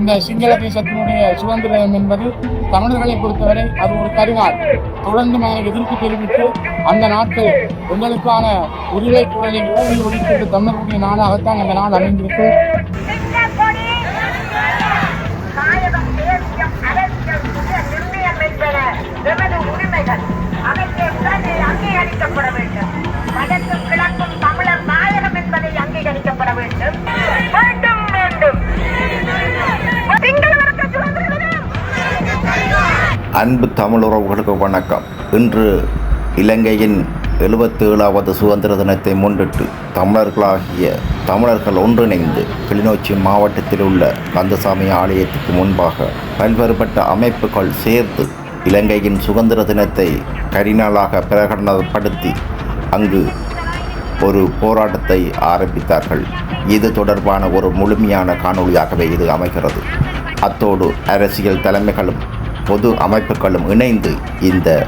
இந்த சிங்கள தேசத்தினுடைய சுதந்திரம் என்பது தமிழர்களை பொறுத்தவரை அது ஒரு கருநாள் தொடர்ந்து நாங்கள் எதிர்ப்பு தெரிவித்து அந்த நாட்கள் எங்களுக்கான உரிமை குரலை ஊழி ஒழிக்கின்ற தமிழர்களுடைய நாளாகத்தான் அந்த நாள் அமைந்திருக்கு. உரிமைகள். உடனே அங்கீகரிக்கப்பட வேண்டும். அன்பு தமிழ் உறவுகளுக்கு வணக்கம். இன்று இலங்கையின் எழுபத்தேழாவது சுதந்திர தினத்தை முன்னிட்டு தமிழர்களாகிய தமிழர்கள் ஒன்றிணைந்து கிளிநொச்சி மாவட்டத்தில் உள்ள கந்தசாமி ஆலயத்துக்கு முன்பாக பல்வேறுபட்ட அமைப்புகள் சேர்த்து இலங்கையின் சுதந்திர தினத்தை கரிநாளாக பிரகடனப்படுத்தி அங்கு ஒரு போராட்டத்தை ஆரம்பித்தார்கள். இது தொடர்பான ஒரு முழுமையான காணொளியாகவே இது அமைகிறது. அத்தோடு அரசியல் தலைமைகளும் பொது அமைப்புகளும் இணைந்து இந்த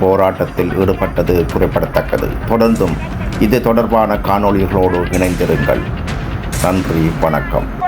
போராட்டத்தில் ஈடுபட்டது குறிப்பிடத்தக்கது. தொடர்ந்தும் இது தொடர்பான காணொளிகளோடு இணைந்திருங்கள். நன்றி வணக்கம்.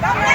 Vamos!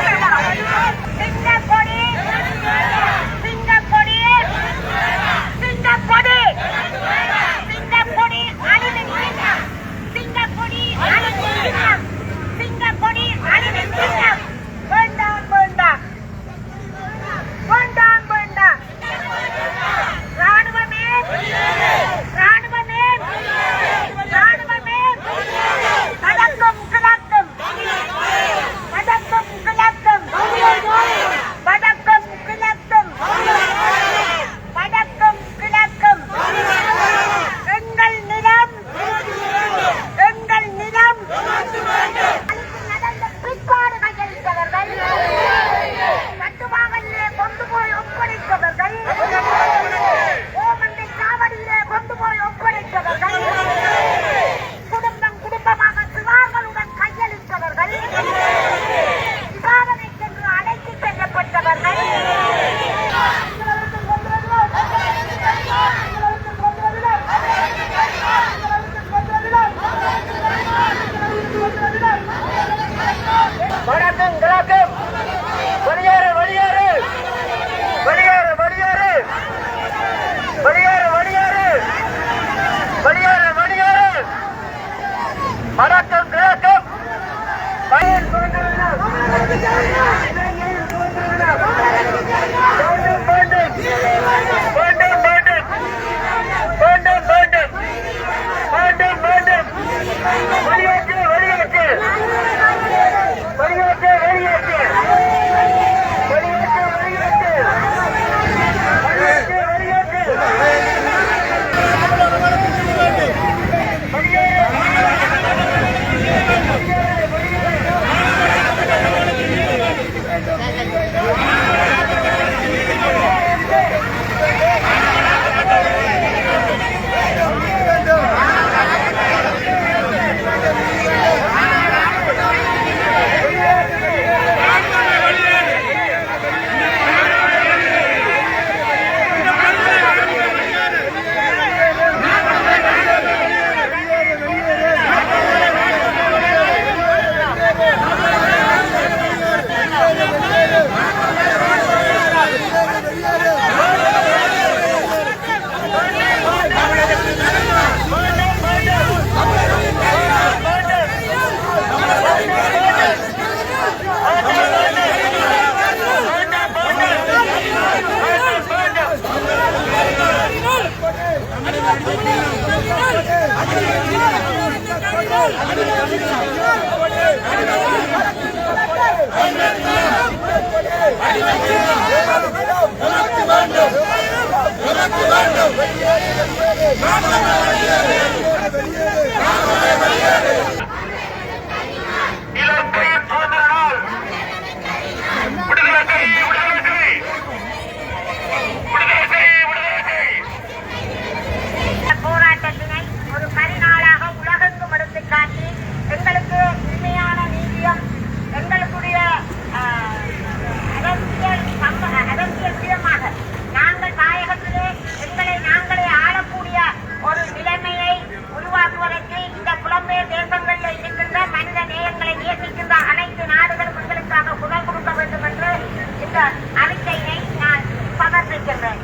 இருக்கின்றேன்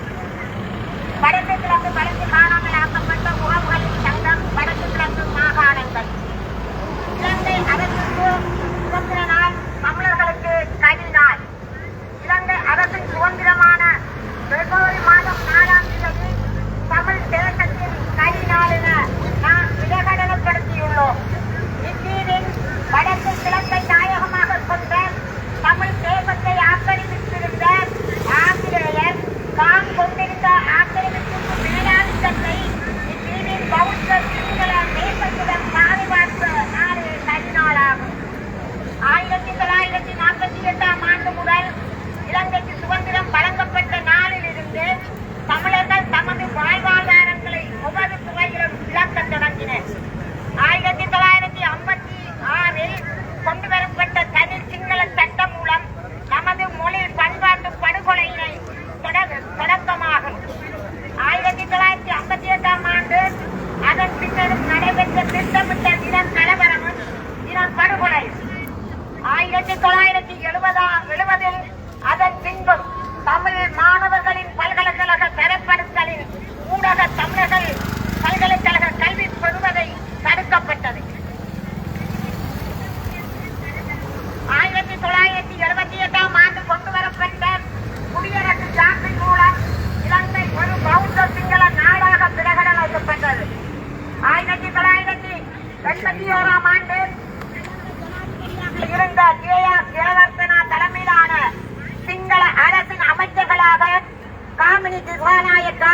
திசாநாயக்கா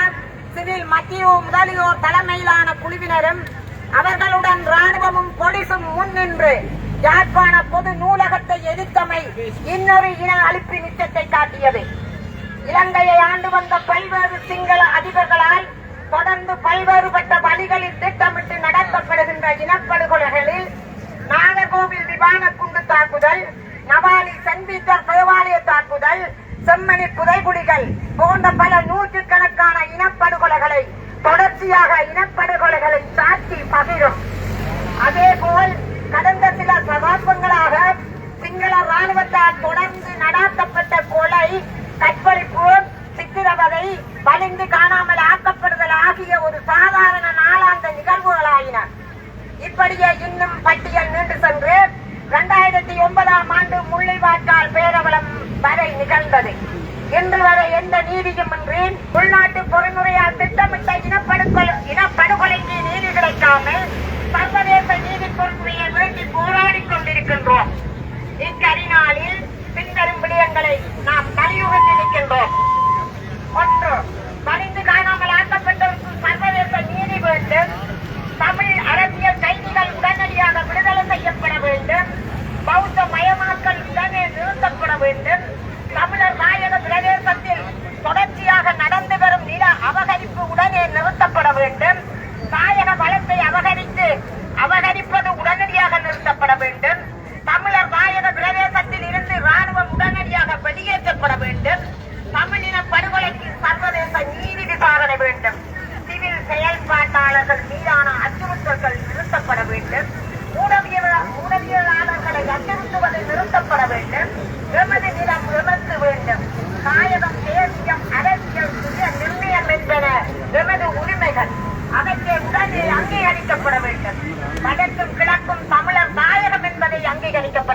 சிவில் மத்திய முதலியோர் தலைமையிலான குழுவினரும் அவர்களுடன் ராணுவமும் போலீசும் முன்னின்று யாழ்ப்பாண பொது நூலகத்தை எதிர்த்தமை இன்னொரு இன அழிப்பு நிச்சயத்தை காட்டியது. இலங்கையை ஆண்டு வந்த பல்வேறு சிங்கள அதிபர்களால் தொடர்ந்து பல்வேறுபட்ட வழிகளில் திட்டமிட்டு நடத்தப்படுகின்ற இனப்படுகொலைகளில் நாகர்கோவில் விமான குண்டு தாக்குதல் நவாலி சென்பீட்டர் தேவாலய தாக்குதல் செம்மணி புதைகுழிகள் போன்ற பல கொலை கற்பழிப்பு சித்திரவதை வலிந்து காணாமல் ஆக்கப்படுதல் ஆகிய ஒரு சாதாரண நாளாந்த நிகழ்வுகளாயின. இப்படியே இன்னும் பட்டியல் நீண்டு சென்று இரண்டாயிரத்தி ஒன்பதாம் ஆண்டு முள்ளிவாய்க்கால் பேரவலம் வரை நிகழ்ந்தது. இன்று வரை எந்த நீதியும் இன்றி உள்நாட்டு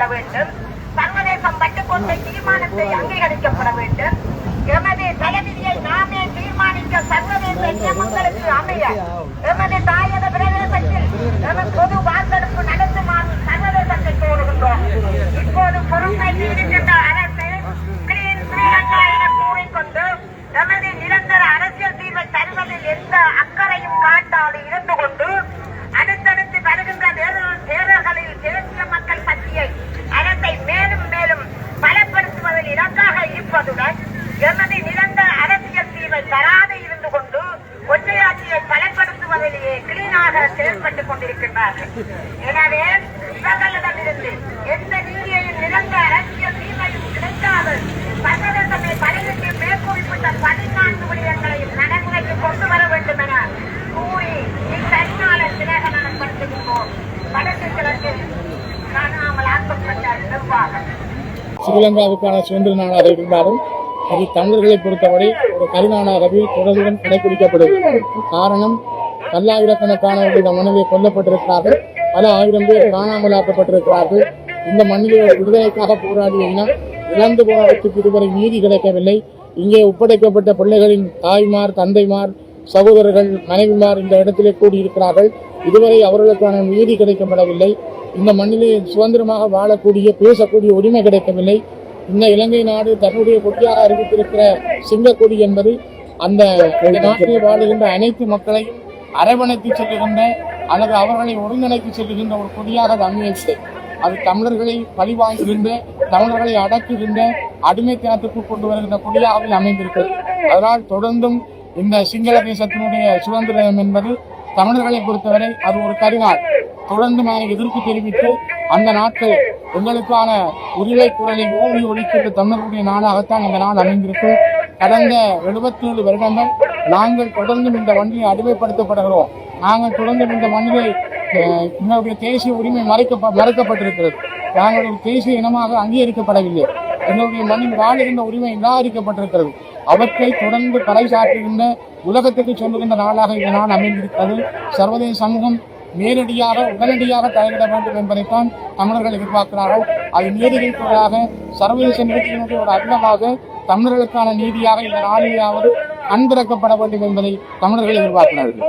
அங்கீகரிக்கப்பட வேண்டும். சர்வதேசம் பட்டுக்கோட்டை தீர்மானத்தை அங்கீகரிக்கப்பட வேண்டும். எமது தலைவிதியை நாமே தீர்மானிக்க சர்வதேச நியமங்களுக்கு அமைய எமது தாயக பிரதேசத்தில் எமது பொது வாக்கெடுப்பு நடத்துமாறு சர்வதேசத்தை கோருகின்றோம். இப்போது பொறுப்பை இருக்கின்ற கொண்டிருக்கின்றார்கள் எனவே இவர்களிடமிருந்து எந்த நீதியையும் அரசியல் கிடைக்காது. மேற்குறிப்பிட்ட பதினான்கு விடயங்களையும் நடைமுறைக்கு கொண்டு வர வேண்டும் என கூறி இக்கரிநாளர் வடக்கு கிழக்கில் காணாமல் ஆக்கப்பட்ட நிர்வாகம். ஸ்ரீலங்காவுக்கான சுதந்திர நாளாக இருந்தாலும் அது தமிழர்களை பொறுத்தவரை ஒரு கருநாளாகவே தொடர்புடன் கடைபிடிக்கப்படும். காரணம் பல்லாயிரக்கணக்கானவர்கள் இந்த மண்ணிலே கொல்லப்பட்டிருக்கிறார்கள். பல ஆயிரம் பேர் காணாமலாக்கப்பட்டிருக்கிறார்கள். இந்த மண்ணிலே விடுதலைக்காக போராடிய இனம் இழந்து போனவற்றுக்கு இதுவரை நீதி கிடைக்கவில்லை. இங்கே ஒப்படைக்கப்பட்ட பிள்ளைகளின் தாய்மார் தந்தைமார் சகோதரர்கள் மனைவிமார் இந்த இடத்திலே கூடியிருக்கிறார்கள். இதுவரை அவர்களுக்கான நீதி கிடைக்கப்படவில்லை. இந்த மண்ணிலே சுதந்திரமாக வாழக்கூடிய பேசக்கூடிய உரிமை கிடைக்கவில்லை. இந்த இலங்கை நாடு தன்னுடைய கொடியாக அறிவித்திருக்கிற சிங்கக்கொடி என்பது அந்த நாட்டிலே வாழுகின்ற அனைத்து மக்களையும் அரவணைத்து செல்லுகின்ற அல்லது அவர்களை ஒருங்கிணைத்து செல்லுகின்ற ஒரு கொடியாக அது அமையவில்லை. அது தமிழர்களை பழிவாங்குகின்ற தமிழர்களை அடக்குகின்ற அடிமைத்தனத்துக்கு கொண்டு வருகின்ற கொடியாகவே அமைந்திருக்கிறது. அதனால் தொடர்ந்தும் இந்த சிங்கள தேசத்தினுடைய சுதந்திரம் என்பது தமிழர்களை பொறுத்தவரை அது ஒரு கருநாள். தொடர்ந்து நான் எதிர்ப்பு தெரிவித்து அந்த நாட்கள் எங்களுக்கான உரிமை குரலை ஓடி ஒழிக்கின்ற தமிழர்களுடைய நாளாகத்தான் இந்த நாள் அமைந்திருக்கும். கடந்த 77 வருடங்கள் நாங்கள் தொடர்ந்தும் இந்த வண்டியை அடிமைப்படுத்தப்படுகிறோம். நாங்கள் தொடர்ந்தும் இந்த மண்ணிலே எங்களுடைய தேசிய உரிமை மறைக்க மறைக்கப்பட்டிருக்கிறது. நாங்கள் ஒரு தேசிய இனமாக அங்கீகரிக்கப்படவில்லை. எங்களுடைய மண்ணின் வாழ்கின்ற உரிமை நிராகரிக்கப்பட்டிருக்கிறது. அவற்றை தொடர்ந்து பறைசாற்றுகின்ற உலகத்துக்கு சொல்லுகின்ற நாளாக இந்த நாள் அமைந்திருக்கிறது. சர்வதேச சமூகம் நேரடியாக உடனடியாக தலையிட வேண்டும் என்பதைத்தான் தமிழர்கள் எதிர்பார்க்கிறார்கள். அது நீதிகளுக்குள்ளாக சர்வதேச நீதியினுடைய ஒரு அங்கமாக தமிழர்களுக்கான நீதியாக இந்த நாளிலாவது அன்பிறக்கப்பட வேண்டும் என்பதை தமிழர்கள் எதிர்பார்க்கிறார்கள்.